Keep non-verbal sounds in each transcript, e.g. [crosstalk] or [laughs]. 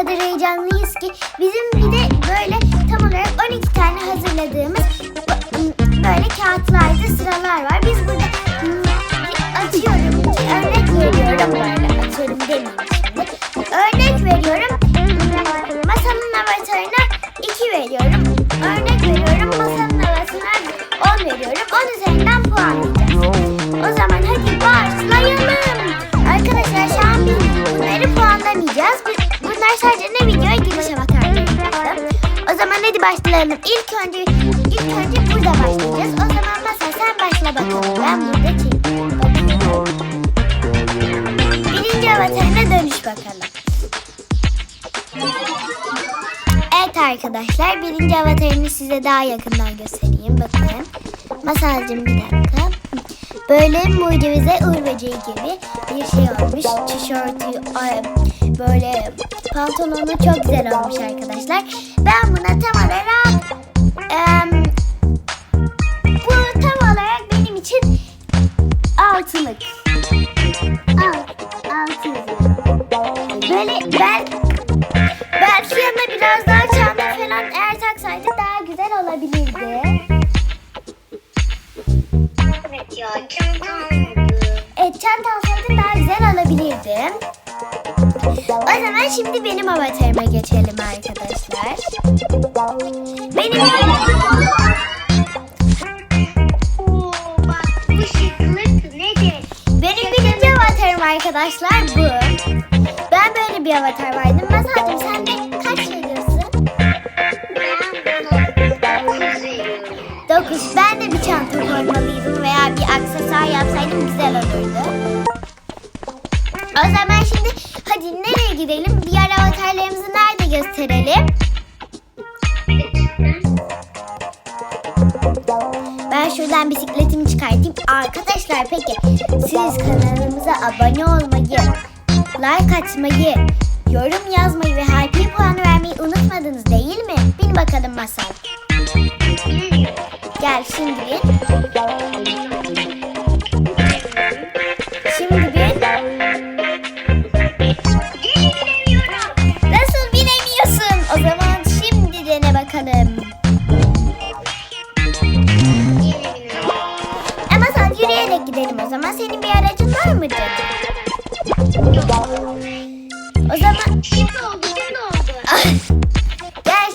kadar heyecanlıyız ki bizim bir de böyle tam olarak 12 tane hazırladığımız böyle kağıtlarda sıralar var. Biz başlayalım. İlk önce ilk önce burada başlayacağız. O zaman mesela sen başla bakalım. Ben burada çekeyim. Birinci avatarına dönüş bakalım. Evet arkadaşlar birinci avatarını size daha yakından göstereyim. Bakın. Masalcığım bir dakika. Böyle mucize uğur gibi bir şey olmuş. Tişörtü, böyle pantolonu çok güzel olmuş arkadaşlar. Ben buna tam olabilirdi. O zaman şimdi benim avatarıma geçelim arkadaşlar. Benim benim birinci avatarım arkadaşlar bu. Ben böyle bir avatar vardım. Masalcığım sen şimdi hadi nereye gidelim? Diğer avatarlarımızı nerede gösterelim? Ben şuradan bisikletimi çıkartayım. Arkadaşlar peki siz kanalımıza abone olmayı, like atmayı, yorum yazmayı ve O zaman Şimdi oldu şimdi oldu. [laughs] Ah, gel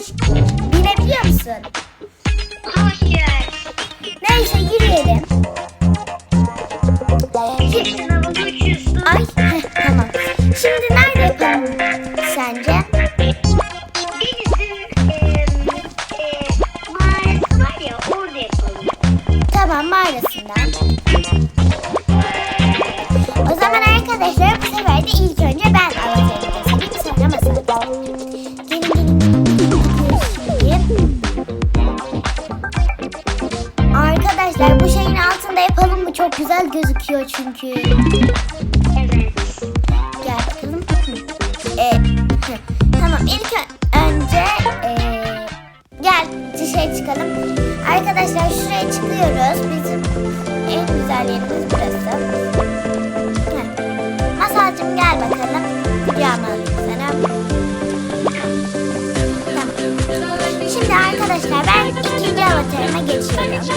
binebiliyor musun? Hayır. Neyse yürüyelim. Sen havada uçuyorsun. Ay heh, [laughs] tamam. Şimdi nerede yapalım sence? Denizin eee eee mağarası var ya orada yapalım. Tamam mağarasından. De ilk önce ben göstereyim sonra masal. Gelin gelin. Şimdi. Arkadaşlar bu şeyin altında yapalım mı? Çok güzel gözüküyor çünkü. Evet. Ee, tamam ilk önce ee, gel dışarı çıkalım. Arkadaşlar şuraya çıkıyoruz. Bizim en güzel yerimiz burası. Arkadaşlar ben ikinci avatarıma geçiyorum.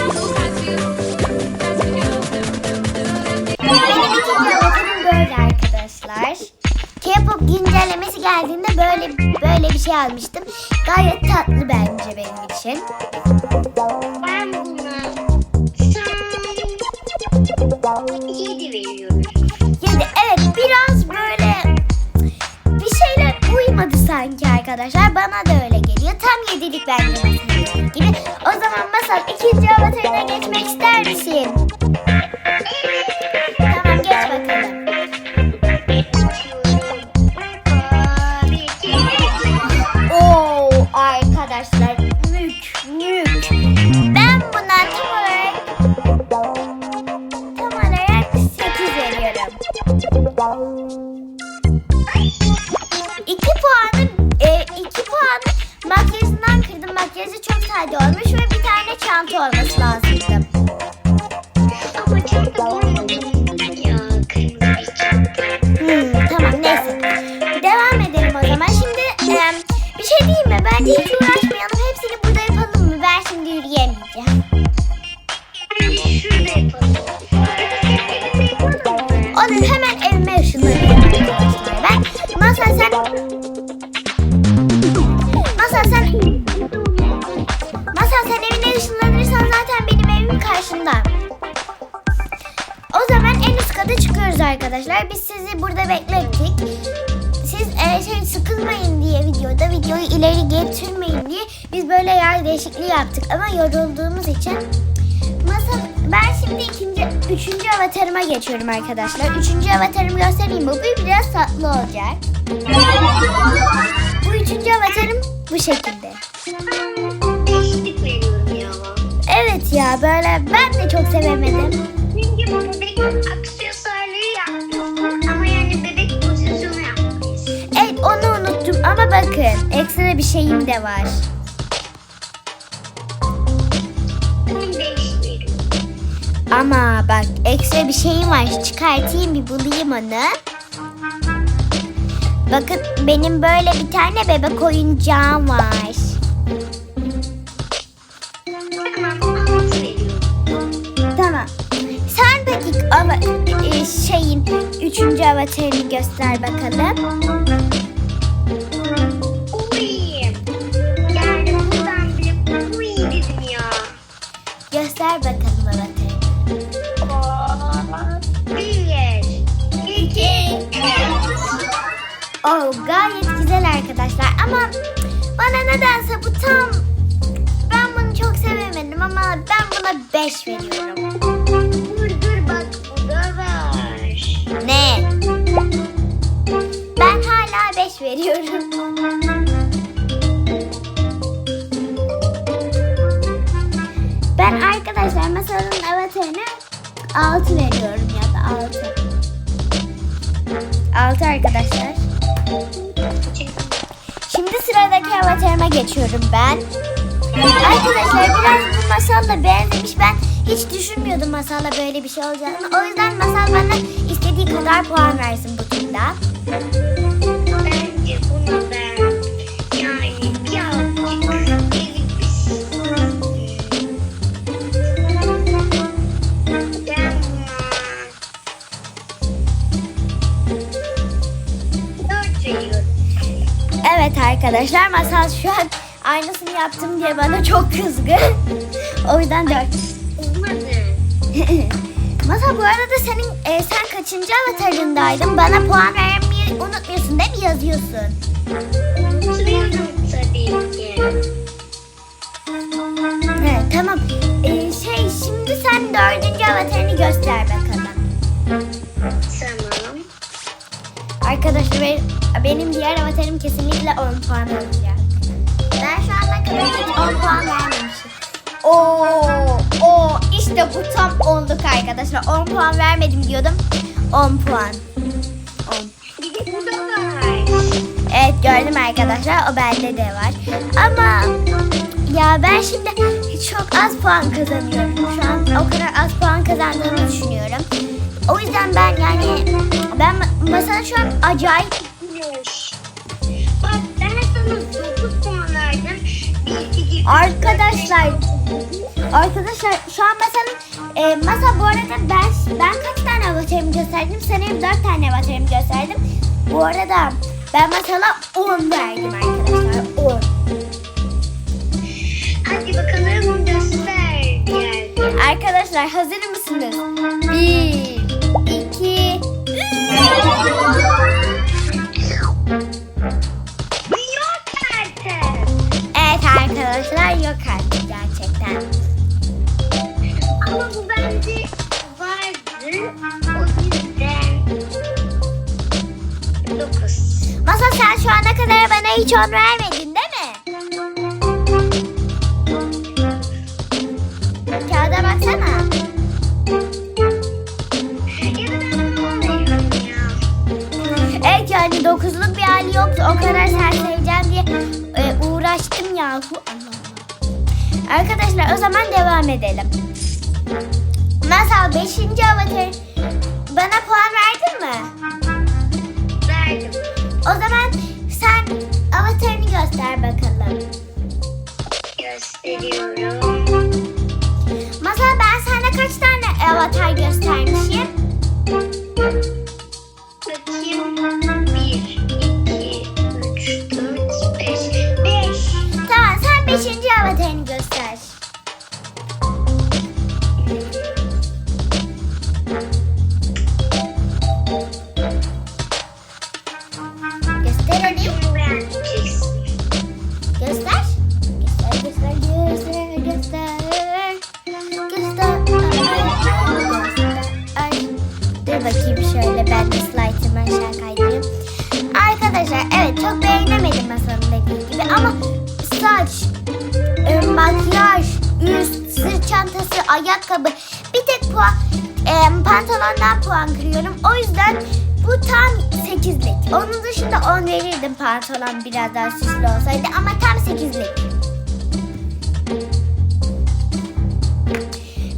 Benim ikinci avatarım böyle arkadaşlar. K-pop güncellemesi geldiğinde böyle böyle bir şey almıştım. Gayet tatlı bence benim için. Ben buna tam 7 veriyorum. Yedi. Evet biraz böyle uymadı sanki arkadaşlar. Bana da öyle geliyor. Tam yedilik masanın gibi. Sade olmuş ve bir tane çanta olması lazımdı. Değişikliği yaptık ama yorulduğumuz için Masa ben şimdi ikinci, üçüncü avatarıma geçiyorum arkadaşlar. Üçüncü avatarımı göstereyim? Bu biraz tatlı olacak. Bu üçüncü avatarım bu şekilde. Evet ya böyle ben de çok sevemedim. Çünkü bu bebek aksesuarları yapmışsın ama yani bebek pozisyonu yapmışsın. Evet onu unuttum ama bakın ekstra bir şeyim de var. Ama bak ekstra bir şeyim var. Çıkartayım bir bulayım onu. Bakın benim böyle bir tane bebek oyuncağım var. Tamam. Sen peki ama e, şeyin üçüncü avatarını göster bakalım. Oh gayet güzel arkadaşlar ama bana nedense bu tam ben bunu çok sevemedim ama ben buna 5 veriyorum. Dur dur bak bu da var. Ne? Ben hala 5 veriyorum. Ben arkadaşlar masanın avatarına 6 veriyorum ya da 6. 6 arkadaşlar. Şimdi sıradaki avatarıma geçiyorum ben. Arkadaşlar biraz bu masalla benzemiş. Ben hiç düşünmüyordum masalla böyle bir şey olacağını. O yüzden masal bana istediği kadar puan versin bu turda. Arkadaşlar masal şu an aynısını yaptım diye bana çok kızgın. o yüzden 4. Olmadı. [laughs] Masal bu arada senin e, sen kaçıncı avatarındaydın? Bana puan vermeyi unutmuyorsun değil mi? Yazıyorsun. Evet tamam. E, şey şimdi sen dördüncü avatarını göster bakalım. Tamam. Arkadaşlar benim, diğer avatarım kesinlikle 10 puan alacak. Ben şu ana kadar hiç 10 puan vermemişim. Oo, o işte bu tam 10'luk arkadaşlar. 10 puan vermedim diyordum. 10 puan. 10. Bir de bu da var. Evet gördüm arkadaşlar o bende de var. Ama ya ben şimdi çok az puan kazanıyorum. Şu an o kadar az puan kazandığımı düşünüyorum. O yüzden ben yani ben mesela şu an acayip Arkadaşlar Arkadaşlar şu an masanın e, masa bu arada ben ben kaç tane avatarımı gösterdim? Sanırım 4 tane avatarımı gösterdim. Bu arada ben masala 10 verdim arkadaşlar. 10. Hadi bakalım göster. Yani. Arkadaşlar hazır mısınız? 1 2 3 arkadaşlar yok artık gerçekten. Ama bu bence vardı. O yüzden 9. Masa sen şu ana kadar bana hiç 10 vermedin değil mi? Kağıda baksana. Evet yani dokuzluk bir hali yoktu. O kadar sen seveceğim diye e, uğraştım yahu. Allah. Arkadaşlar o zaman devam edelim. Masal 5. avatar bana puan verdin mi? Verdim. O zaman sen avatarını göster bakalım. Gösteriyorum. Pantolondan puan kırıyorum. O yüzden bu tam 8'lik. Onun dışında 10 verirdim pantolon biraz daha süslü olsaydı ama tam 8'lik.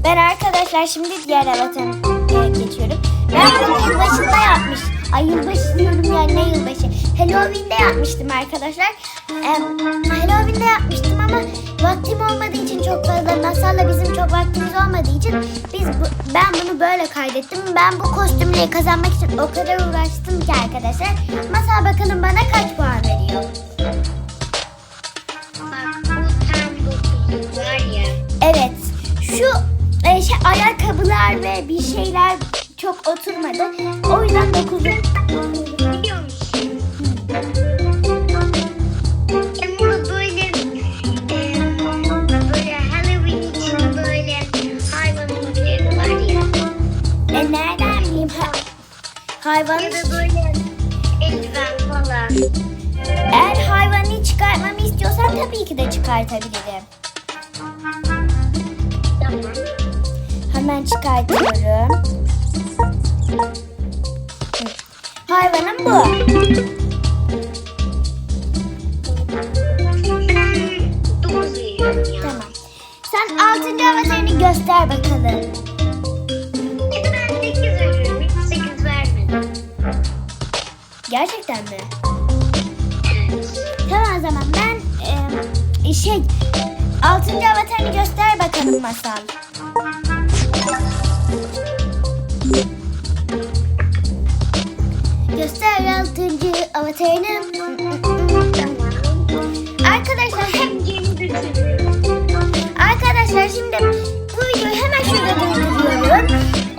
Ben arkadaşlar şimdi diğer avatarıma geçiyorum. Ben bunu yılbaşında yapmış. Ay yılbaşı diyorum ya ne yılbaşı. Halloween'de yapmıştım arkadaşlar. Em, Halloween'de yapmıştım ama vaktim olmadığı çok vaktimiz olmadığı için biz bu- ben bunu böyle kaydettim. Ben bu kostümleri kazanmak için o kadar uğraştım ki arkadaşlar. Masal bakalım bana kaç puan veriyor. Evet. Şu e, şey, ayakkabılar ve bir şeyler çok oturmadı. O yüzden 9 hayvan Ya da böyle eldiven falan. eğer hayvanı çıkartmamı istiyorsan tabii ki de çıkartabilirim. Tamam. Hemen çıkartıyorum. Hayvanım bu. Tamam. Sen 6. avatarını göster bakalım. Gerçekten mi? Tamam zaman ben e, şey 6. avatarını göster bakalım masal. Göster 6. avatarını. Arkadaşlar hep. Arkadaşlar şimdi bu videoyu hemen şurada durduruyorum.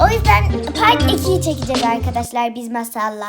O yüzden part 2'yi çekeceğiz arkadaşlar biz masalla.